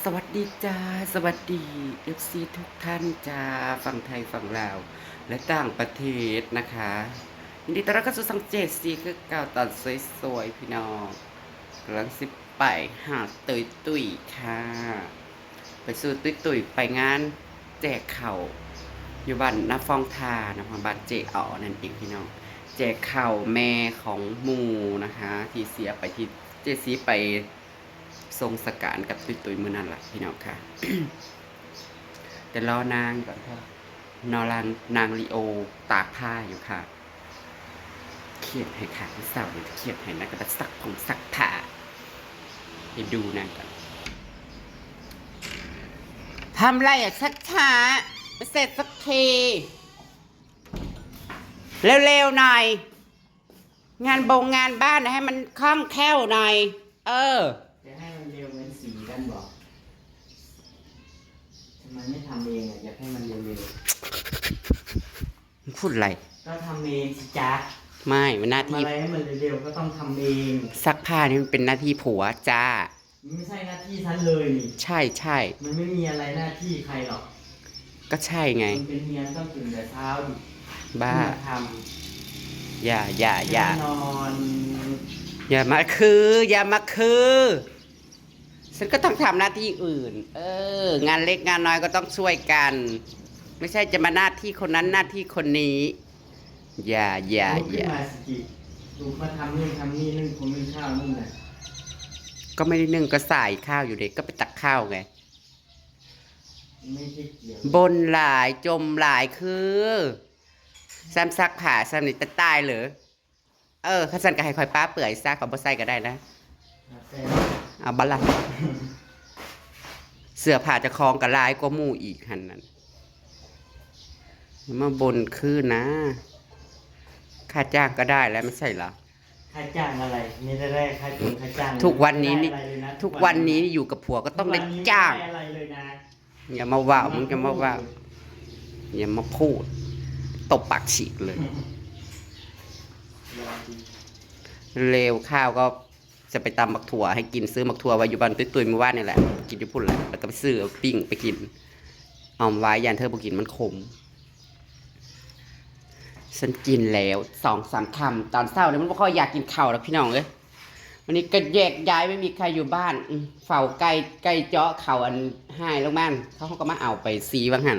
สวัสดีจ้าสวัสดีเอฟซีทุกท่านจ้าฝั่งไทยฝั่งลาว และต่างประเทศนะคะยินดีต้อนรับเข้าสู่สังเจตซีคือเก่าตอนสวยๆพี่น้องกำลังสิบไปหาตุยตุยค่ะ ไปสู่ตุยตุยไปงานแจกเข่าอยู่บ้านนาฟองทานะบ้านเจอ๋อนั่นเองพี่น้อง แจกเข่าแม่ของหมูนะคะ ที่เสียไปที่เจซีไป ทรงสการกับตุยตุยมือนั่นแหละพี่น้องค่ะ แต่รอนางก่อนค่ะนอรางนางลีโอตากผ้าอยู่ค่ะเครียดให้ค่ะพี่สาวเนี่ยเครียดให้นะก็จะสักของสักผ้าไปดูนางก่อนทำไรอะชักช้าไม่เสร็จสักทีเร็วๆหน่อย งานบงงานบ้านนะให้มันคล่องแคล่วหน่อย เออ จะให้มันเร็วเหมือนสีกันบอก ทำไมไม่ทำเองอะอยากให้มันเร็วพูดอะไร ๆก็ทำเองสิจ๊ะไม่มันหน้าทำที่อะไรให้มันเร็วๆก็ต้องทำเองซักผ้านี่มันเป็นหน้าที่ผัวจ้า มันไม่ใช่หน้าที่ฉันเลยนี่ใช่ใช่มันไม่มีอะไรหน้าที่ใครหรอกก็ใช่ไง มันเป็นเมียต้องตื่นแต่เช้าดิบ้ามาทอย่าอย่าำอย่า นอนอย่ามาคือ อย่ามาคือ ฉันก็ต้องทำหน้าที่อื่น เออ งานเล็กงานน้อยก็ต้องช่วยกัน ไม่ใช่จะมาหน้าที่คนนั้นหน้าที่คนนี้ อย่าอย่าลุกอขึ้นย่ามาสิจิลุกมาทำนู่นทำนี่นึ่งคงนึ่งข้าวนู่นน่ะก็ไม่ได้นึ่งก็ใส่ข้าวอยู่เด็กก็ไปตักข้าวไง ไม่ใช่เกี่ยวบนหลายจมหลายคือซ้ำซักผ่าซ้ำนี่จะตายเหรอเออข้าสันก็ให้คอยป้าเปื่อยซากของบ่ใส่ก็ได้นะแต่ เอาบัลลังก์เสื้อผ้าจะคลองกับลายกว่าหมู่อีกหันนั้นอย่ามาบนคือนะค่าจ้างก็ได้แล้วไม่ใช่เหรอค่าจ้างอะไรนี่ได้แรกค่าจ้างค่าจ้างทุกวันนี้นี่ไม่ได้อะไรเลยะทุกวันนี้อยู่กับผัวก็ต้องได้จ้างทุกวันนี้ไม่ได้อะไรเลยนะอย่ามาว่ามึงจะมาว่าอย่ามาพูดตบปากฉีกเลย เร็วข้าวก็ จะไปตำหมักถั่วให้กินซื้อหมักถั่วไว้อยู่บ้านตุ้ยตุยๆเมื่อวานนี่แหละกินที่พุ่นแหละแล้วก็ไปซื้อปิ้งไปกินเอาไว้ยันเธอบอกินมันขมฉันกินแล้วสองสามคำตอนเศร้าเนี่ยมันไม่ค่อยอยากกินข้าวแล้วพี่น้องเอ้ยวันนี้ก็แยกย้ายไม่มีใครอยู่บ้านเฝ้าไก่ไก่เจาะเข่าอันให้ลงบ้านเขาก็มาเอาไปซีบ้างหัน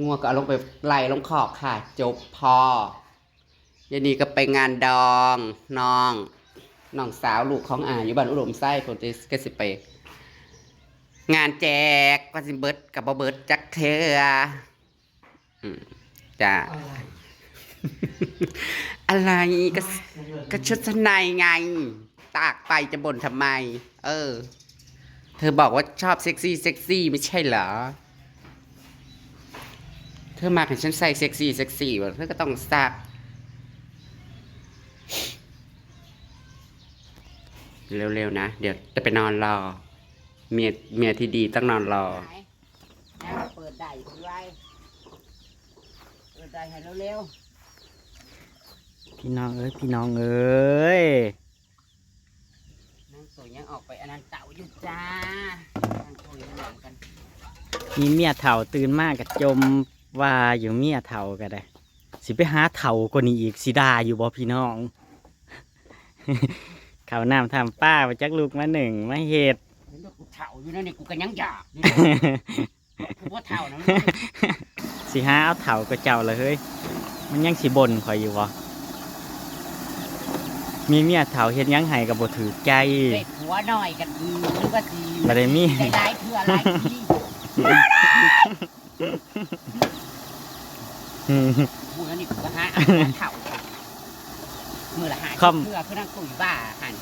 งัวก็เอาลงไปไล่ลงขอบค่ะ จบพอยานีก็ไปงานดองน้อง น้องสาวลูกของอาอยู่บ้านอุดมไส้คนที่ก็สิไป งานแจกก็สิเบิร์ดกับบเบิร์ดจักเทออืมจ้าอะไรอะไรก็ก็ชุดชั้นในไง ตากไปจะบ่นทำไม เออ เธอบอกว่าชอบเซ็กซี่เซ็กซี่ไม่ใช่เหรอ เธอมาเห็นฉันใส่เซ็กซี่เซ็กซี่เธอก็ต้องซัก เร็วๆนะ เดี๋ยวจะไปนอนรอ เมียเมียที่ดีต้องนอนรอ แล้วเปิดได้ไว้เปิดได้ให้เร็วพี่น้องเอ้ยพี่น้องเอ้ยๆนั่งสวยยังออกไปอันนั้นเต่าอยู่จ้านั่งคุยหลังกันมีเมียเถ่าตื่นมากกับจมว่าอยู่เมียเถ่าก็ได้ สิไปหาเถ่ากว่านี้อีกสิดาอยู่บ่พี่น้อง ข้าวน้ำทำป้าไปจักลูกมาหนึ่งมาเห็ดเห็นว่ากูเถ่าอยู่นั่นนี่กูก็ยังอยากอยู่กูว่าเถ่านะสิหาเอาเถ่าก็เจ้าเลยเฮ้ย มันยังสิบ่นข่อยอยู่บ่มีเมียเถ่าเฮ็ดหยังไห้กับบ่ถือใจเป็ดหัวหน่อยกันนึกว่าสีบ่ได้มีได้ได้เถื่อไรทีกูนั่นนี่กูก็หาเอาหัวเถ่า มือละหาคำ เพื่อเพื่อนั่งคุยบ้าหัน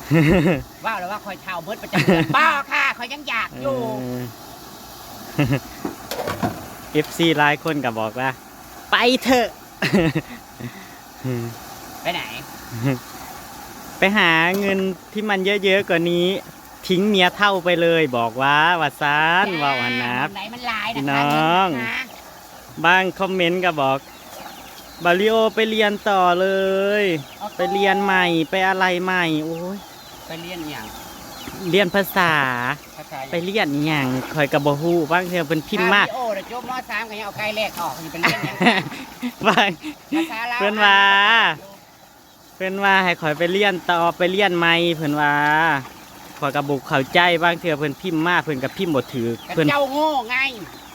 ว่าแล้วว่าคอยเถ่าเบิดประจำเดือนบ้าค่ะคอยยังอยากอยู่เอฟซีหลายคนก็บอกว่า ไปเถอะ ไปไหนไปหาเงินที่มันเยอะๆกว่านี้ ทิ้งเมียเท่าไปเลย บอกว่าว่าซานว่าวันนะไหนมันลายนะพี่คะน้องนะบางคอมเมนต์ก็บอก บาริโอไปเรียนต่อเลย ไปเรียนใหม่ไปอะไรใหม่โอ้ยไปเรียนอย่างเรียนภาษา ภาษาไปเรียนอหย่างคอยกับบ่ฮู้บางเทื่อเพิ่นพิมพ์มาโอ้เดี๋ยวจบมสามก็ยังเอาไก่แรกออกนี่เป็นเรื่องยังบางภาษาลาวเพิ่นว่าเพิ่นว่าให้คอยไปเรียนต่อไปเรียนใหม่เพิ่นว่าขอยกับบุกเข้าใจบางเทื่อเพิ่นพิมพ์มาเพิ่นก็พิมพ์บ่ถือกับเพิ่นเจ้าโง่ไง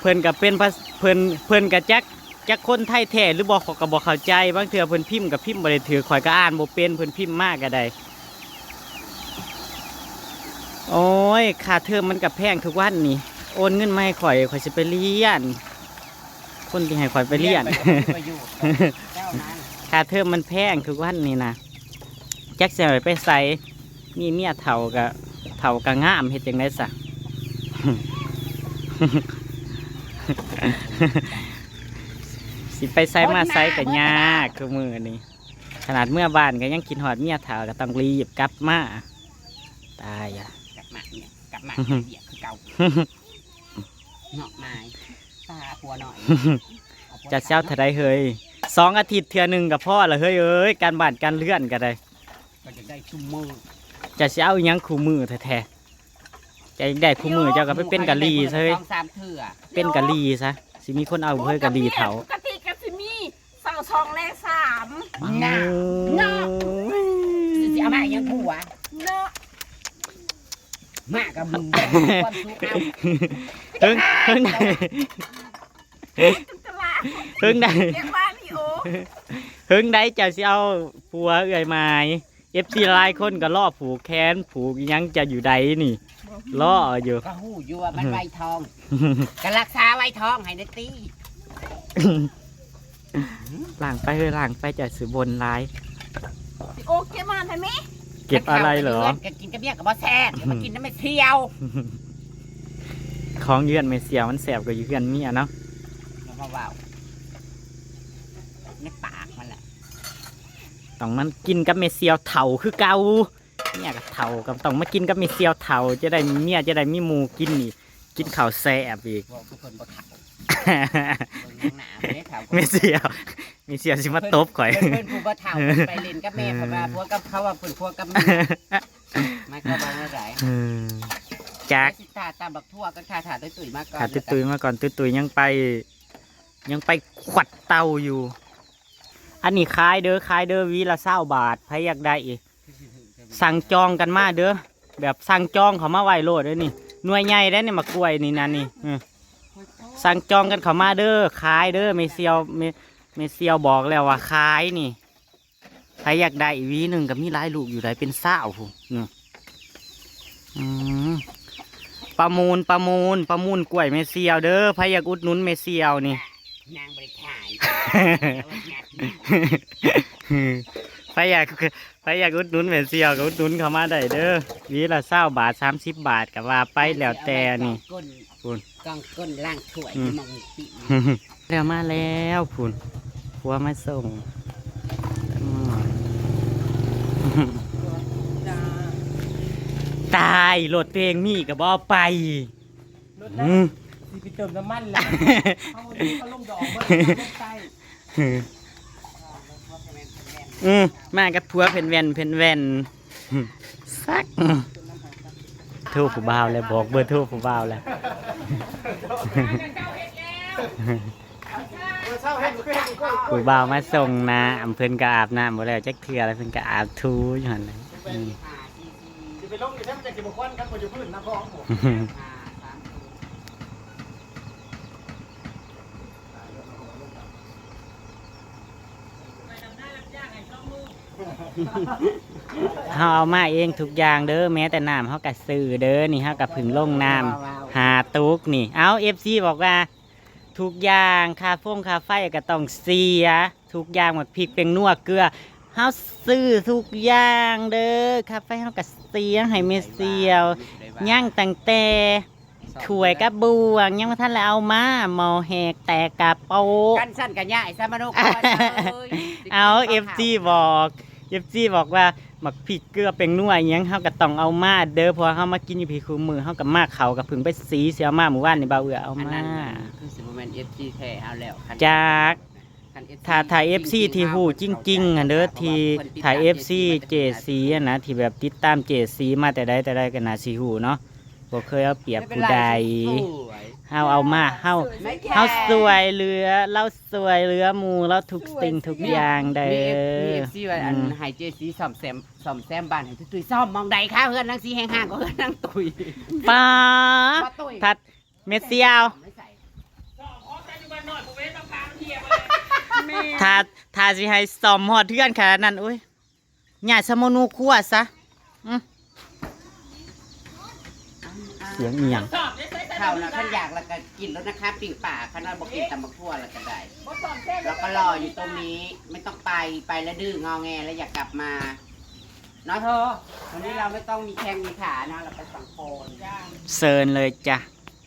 เพิ่นก็เป็นภาษเพิ่นเพิ่นก็จัก จักคนไทยแท้หรือบ่เขาก็บ่เข้าใจบางเทื่อเพิ่นพิมพ์ก็พิมพ์บ่ได้ถือข่อยก็อ่านบ่เป็นเพิ่นพิมพ์มาก็ได้โอ้ยค่าเทอมมันก็แพงทุกวันนี่โอนเงินมาให้ข่อยข่อยสิไปเรียน คนที่ให้ข่อยไปเรียนไปก็มีประโยชน์เจ้านั้นค่าเทอมมันแพงทุกวันนี่นะแจ็คเสียไปใส่มีเมียเท่ากับเท่ากับงามเฮ็ดจังไดซะ สิไปใส่มาใส่กับยากคือมือนี่ขนาดเมื่อบ้านก็ยังกินหอดเมียเท่าก็ต้องรีบกลับมาตายอะกลับมาเนี่ยกลับมาเบียดคือเก่าเนาะไม้ตาปัวหน่อยจะเช้าเท่าไรเฮ้ยสองอาทิตย์เทื่อหนึ่งกับพ่อละเฮ้ยเอ้ยการบ้านการเลื่อนก็ได้ก็จะได้ชุ่มมือจะเช้าอีหยังคู่มือแท้ๆจะได้คู่มือเจ้าก็ไปเป็นกะลีซะเฮ้ยสองสามเถื่อเป็นกะลีซะสิมีคนเอาเฮ้ยกะลีเถากะทิกะทิมีเสา ช่องแรกสามหน้าเนาสิเอามายังผัวเนาะมากับมึงความสุขเอาเพิ่งเพิ่งได้ตลาดเพิ่งได้เรียกว่านี่โอเพิ่งได้เจ้าสิเอาผัวเอื่อยไม้เอฟซีหลายคนก็ล่อผูกแขนผูกอิหยังจะอยู่ใดนี่ล่ออยู่ก็หู้อยู่ว่ามันไวทองก็รักษาไวทองให้ได้ตี ล่างไปเฮ้ยล่างไปจะสืบนลาย โอเคมาทันไหมเก็บอะไรเหรอก็กินกับเมียกับบ่แซ่บอย่ามากินน้ำไม่เที่ยวของเยือนไม่เสียวมันแสบกว่าอยู่เยือนเมียเนาะแล้วก็ว่าวในปากมันแหละต้องมันกินกับเมเซียวเถาคือเกาเนี่ยกับเถากับต้องมากินกับเมเซียวเถาจะได้มีเมียจะได้มีหมูกินนี่กินข้าวแซ่บอีก บอกทุกคนบ่เฒ่าเบิ่งหน้าบ่ได้เฒ่าเมเซียวเมเซียวสิมาตบข่อย เพิ่นเพิ่นผู้บ่เฒ่าเพิ่นไปเล่นกับแม่เพราะว่าพวกกับเขาว่าเพิ่นพวกกับแม่ไม่ก็บ่ได้อืมจักสิตาตามบักทั่วก็ขาถาตุ้ยมาก่อนขาดตุยมาก่อนตุยๆยังไป ยังไปขวัดเตาอยู่ อันนี้ขายเด้อขายเด้อวีละเศร้าบาทใครอยากได้อีก สั่งจองกันมาเด้อแบบสั่งจองเขามาไว้โลดเด้อนี่หน่วยใหญ่ได้เนี่ยมากล้วยนี่นะนี่อืม สั่งจองกันเขามาเด้อขายเด้อเมเซียวเมเมเซียวบอกแล้วว่าขายนี่ใครอยากได้อีกวีหนึ่งกับมีหลายลูกอยู่ได้เป็นเศร้าผู้นี่อืมประมูลประมูลประมูลกล้วยเมเซียวเด้อใครอยากอุดหนุนเมเซียวนี่นางบริขาย ใครอยากใครอยากอุดหนุนเมเซียวก็อุดหนุนเข้ามาได้เด้อวีละเศร้าบาทสามสิบบาทกับว่าไปแล้วแต่นี่ ก้นคุณ กองก้นล่างถ้วยอืม มองปีแล้วมาแล้วคุณผัวมาส่งอืมตายรถตัวเองมีกับ่ไปอืม สิไปเติมน้ำมันแล้ว เอาเขาลงดอกบ่ลงใต้ อืมมากับผัวเพนแวนเพนแวนสักโทรผู้บ่าวแล้วบอกเบอร์โทรผู้บ่าวแล้วผู้บ่าวมาส่งนะอำเพิ่นก็อาบน้ำบ่แล้วจักเทื่อแล้วเพิ่นก็อาบทูอยู่หั่นน่ะอืมจะไปลงอยู่แค่มันจะกินบุคคลครับคนอยู่พื้นนะพ่อผม เฮาเอามาเองทุกอย่างเด้อแม้แต่น้ำเฮาก็ซื้อเด้อนี่เฮาก็ผึ่งลงน้ำหาตุกนี่ เอาเอฟซีบอกว่า ทุกอย่างคาฟงคาไฟก็ต้องเสียทุกอย่างหมดพริกเป็นนัวเกลือเฮาซื้อทุกอย่างเด้อคาไฟเฮาก็เสียให้เมเซียวย่างตั้งแต่ถ้วยกับบวงยังมาท่านแล้วเอามาหมอแหกแตกกระโปะกันสั้นกันย่ายสามนุกเอาเอฟซีบอกเอฟซีบอกว่าหมักพริกเกลือเป็นนัวอิหยังเฮาก็ต้องเอามาเด้อเพราะว่าเฮามากินอยู่พี่คูมือเฮากับมาเขากับผึ่งไปสีเสียมาหมู่บ้านในบ่าวเอือเอาอันมา นั้นคือสิบแมนเอฟซีแท้เอาแล้วจากคันคัน FC ถ้าถ้า FC ที่ฮู้จริงๆอะเด้อที่ถ้า FC JC อะนะที่แบบติดตาม JC มาแต่ใดแต่ใดก็น่าสิฮู้เนาะบ่เคยเอาเปรียบผู้ใดเฮาเอามาเฮาไม่แค่เฮาสวยเหลือเราสวยเหลือหมู่เราทุกสิ่งทุกอย่างเด้มีอเอฟซีว่าอันอืมไฮเจซีซ่อมแซมซ่อมแซมบ้านให้ตุยๆซ่อมมองใดค่ะเพื่อนนั่งซีแห้งๆก็เพื่อนนั่งตุยป้ามาตุยทัดเมสเซียวไม่ใส่ถ้าถ้าสิให้ซ่อมฮอดเทือนขนาดนั้นโอ้ยหญ้าสมนูครัวซะอื้อเสียงอีหยัง ข้าวนะขันอยากแล้วก็กินแล้วนะคะปิ่งป่าขันว่าบอกกินตำบักทั่วแล้วก็ได้บ่สอนแท้แล้วก็รออยู่ตรงนี้ไม่ต้องไปไปแล้วดื้องอแงแล้วอยากกลับมาเนาะเธอวันนี้เราไม่ต้องมีแข้งมีขานะเราไปสังโคนเซินเลยจ้ะ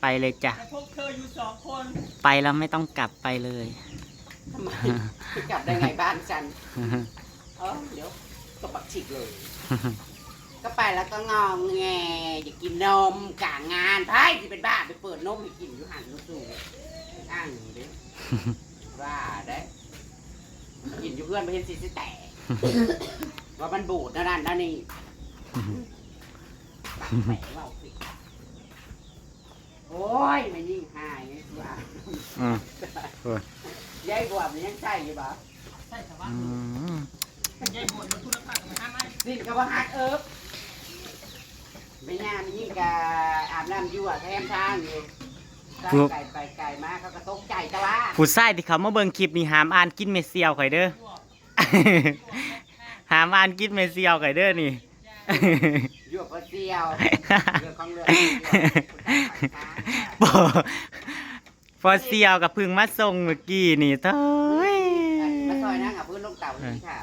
ไปเลยจ้ะพวกเธออยู่สองคนไปแล้วไม่ต้องกลับไปเลยทำไมจะกลับได้ไงบ้านฉันเออเดี๋ยวตบบักฉีกเลย ก็ไปแล้วก็งองแงอยากกินนมกลางงานไพ่ที่เป็นบ้าไปเปิดนมให้กินอยู่หันลูกสู่อ้างอยู่ดิว่าได้กินอยู่เพื่อนไปเห็นสิสิแตกว่ามันบูดนะนั่นนะนี่แหมเราสิโอ้ยมันยิ่งหายไงว่าอืมยายบวบมันยังใช่อยู่ปะอืมสิ้นก็ว่าฮักเอิบ ไม่น่ามันยิ่งกะอาบน้ำยั่วแทมทางอยู่ไก่ไก่ไปไก่มาเขาก็ตกใจแต่ว่าผู้ชายที่เขามาเบิ่งคลิปนี่หามอ่านกินเมสเซียวข่อยเด้อ หามอ่านกินเมสเซียวข่อยเด้อนี่ ยั่วปลาเซียวเรื่องของเรื่องบ่พอเซียวกับพึ่งมาส่งเมื่อกี้นี่เต้ยมาซอยนั่งกับพื้นลงเต่านี่ค่ะ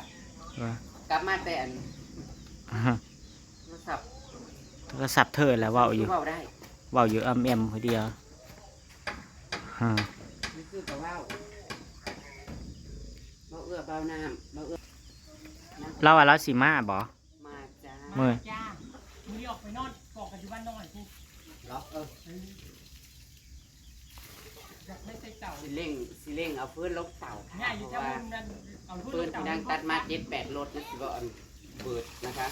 กลับมาแต่อันโทรศัพท์ ก็สับเธอแล้วเว้าอยู่เว้าได้เว้าอยู่อำแอมคนเดียวฮะนี่คือแต่ว่าเบาเอื้อเบาน้ำเบาเอื้อเราว่าเราสิมาบ่มาจ้ามื้อจ้ามึงออกไปนอนกอกกันอยู่บ้านนอนกูเหรอเอออยากไม่ใส่เต่าสิเล่งสิเล่งเอาพื้นลงเต่าค่ะง่ายอยู่เพถ้าราะว่ามึงนั่นเอาปืนที่นั่งตัดมาเจ็ดแปดรถนะสิว่าอัน เบิดนะคะ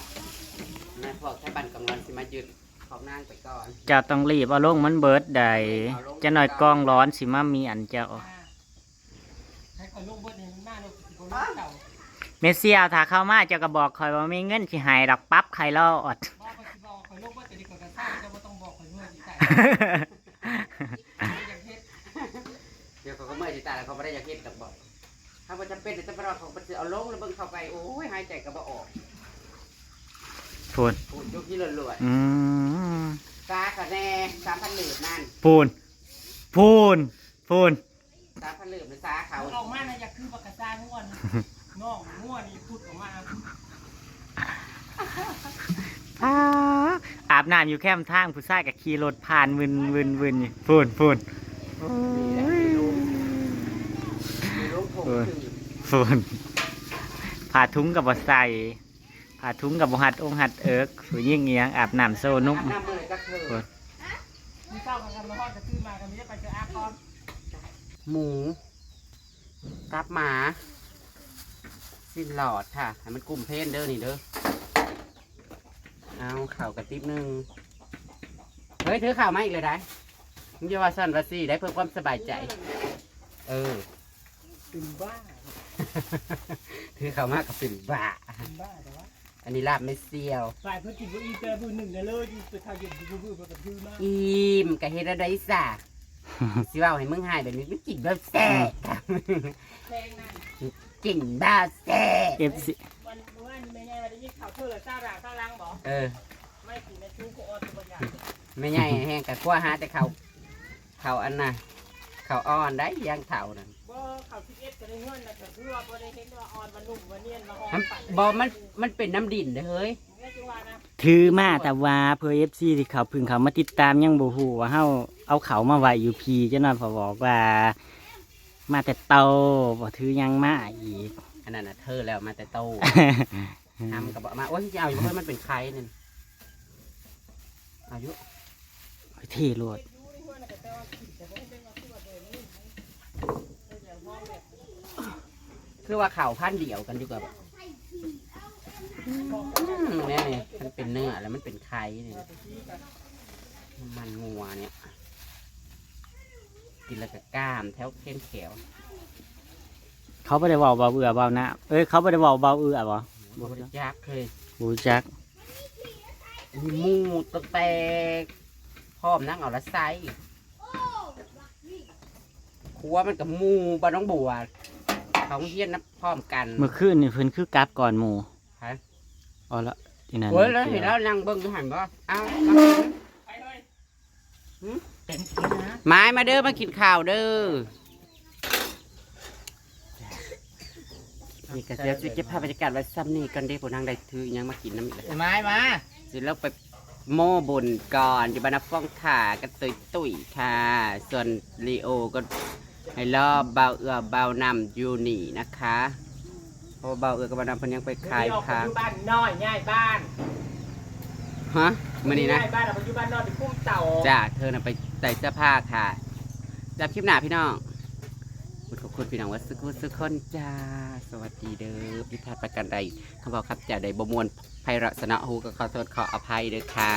นายพวกไทยบันกำลังสิมายึดของนางไปก่อนจะต้องรีบเอาลงมันเบิดใดจะหน่อยกล้องร้อนสิมามีอันเจ้าให้คอยลงบนเนี่ยมันมาลงสิบนเต่าเมสเซียวถ้าเข้ามาเจ้าก็บอกคอยว่ามีเงินสิใหายดอกปั๊บใครรอดบอกคอยสิบอกคอยลงบนแต่ดีกว่ากระซ่าจะไม่ต้องบอกคอยเมื่อสิใส่อย่างเฮ็ดเดี๋ยวเขาก็เมื่อยจิตายแล้วเขาไม่ได้อยากเฮ็ดกับบอกถ้าว่าจะเป็นแต่จะไปรอเขาไปซื้อเอาลงแล้วเบิ่งเข้าไปโอ้ยหายใจก็บ่ออก พูนปูดยกที่ลอยอืมๆซาคะแนนสามพันหลืบนั่นพูนพูนพูนสามพันหลืบในซาเขาเอาออกมานะอยากคือปากกาซ่าง่วนน้องง่วนนี่พูดออกมาอ้าอาบน้ำอยู่แคมป์ทางผู้ชายกับขี่รถผ่านวินวินวินอยู่พูนพูนมีแหละมีลูกมีลูกผมถึงพูนผ่าทุ้งกับบ่ใส่ ผ่าทุ้งกับบ่หัดองค์หัดเอิกผู้ยิ่งเอียงอาบน้ำโซนุ่มอาบน้ำมือก็คือมีเศร้ากันกันมาฮอดจะตื้อมากันมีได้ไปเจออาคอนหมูกับหมา สิ้นหลอดค่ะให้มันกลุ่มเพนเด้อนี่เด้อเอาข่าวกระติบหนึ่งเฮ้ยถือข่าวมาอีกเลยได้มึงจะว่าสั้นว่าสี่ได้เพื่อความสบายใจ เออเป็นบ้า ถือข่าวมากกับเป็นบ้าเป็นบ้าแต่ว่า อันนี้ลาบไม่เซียว ฝ่ายเพื่อนกินว่าอีเจอบือหนึ่งเนี่ยเลยอยู่ไปทางเย็นบือบือบือบือมากอิ่มกะเฮ็ดอะไรสะสิว่าให้มึงหายแบบนี้มึงกินแบบแซ่บแพงนั่นกินแบบแซ่บเอฟซีวันเมื่อวานนี้ไม่ไงวันนี้ข่าวเธอเจ้าด่าเจ้าลังบอกเออไม่กินในชู้ก็อดตัวอย่างไม่ใหญ่แห้งกะกลัวหาแต่เขาเขาอันน่ะเขาอ่อนได้ย่างเขานั่น บ่ข่าวที่เอสก็ได้เงินนะแต่เพื่อบ่ได้เห็นว่าออนมาหนุ่มมาเนียนมาหอมันมปัดบอมันมันเป็นน้ำดินเด้อเฮ้ยแม่จังว่านะถือมาแต่ว่าเพื่อเอฟซีที่เขาเพึ่งเขามาติดตามยังบ่ฮู้ว่าเฮาเอาเขามาไว้อยู่พีเจ้าหน่อยพอบอกว่า มาแต่เตาบ่ถือยังมาอีก อันนั้นน่ะเธอแล้วมาแต่โตทำกับบอกมาโอ้ยจะเอาอยู่เพื่อมันเป็นใครนั่นอายุเที่รวด อยู่ในหัวน่ะก็แต่ว่าผิดแต่บ่ได้ว่า คือว่าเดินนี่เอออย่างหอมแบบคือว่าข่าวพันเดียวกันดีกว่าอืมเนี่ยนี่มันเป็นเนื้อแล้วมันเป็นไข่เนี่ยมันงัวเนี่ย กินแล้วก็กล้ามแถวเข่นเขียวเขาไม่ได้เว่าเบาเอือเบาหน้าเอ้ยเขาไม่ได้เว่าเบาเอือบ่บริจาคเลยบูจักมีหมูตะแตกพร้อมนั่งเอาละไซ ครัวมันกับหมูบ้านน้องบัวเขาเฮียนนับพร้อมกัน เมื่อคืนนี่เพิ่นคือกราฟก่อนหมู่ฮะ อ๋อละที่นั่นเฮ้ยแล้วเห็นแล้วนั่งเบิ้งดูหันบ่เอ้ามากินหืมไม้มาเด้อมากินข้าวเด้อนี่ก็เดี๋ยวจะเก็บภาพบรรยากาศไว้ซ้ำนี่กันเด้ผมนั่งได้ถืออิหยังมากินน้ำอีกแล้ว ไม้มาสิแล้วไปโม่บุญก่อนอยู่บ้านนับฟ้องขากันตุยตุยๆค่ะ ส่วนลีโอก็ ให้รอบเบาเอือเบานำอยู่นี่นะคะเพราะว่าเบาเอือกับเบานำเพิ่นยังไปขายผักบ้านน้อยง่ายบ้านฮะมื่อนี้นะ ง่ายบ้านเราปัจจุบันนอนเป็นพุ่มเต่า จ้าเธอน่ะไปใส่เสื้อผ้าค่ะจับคลิปหน้าพี่น้องขอบคุณพี่น้องว่าสุขุสุขคนจ้า สวัสดีเด้อพิพัฒน์ประกันใดคำบอกครับจ่าใดบมวลไพเราะสนะหูก็ขอโทษขออภัยเด้อค่ะ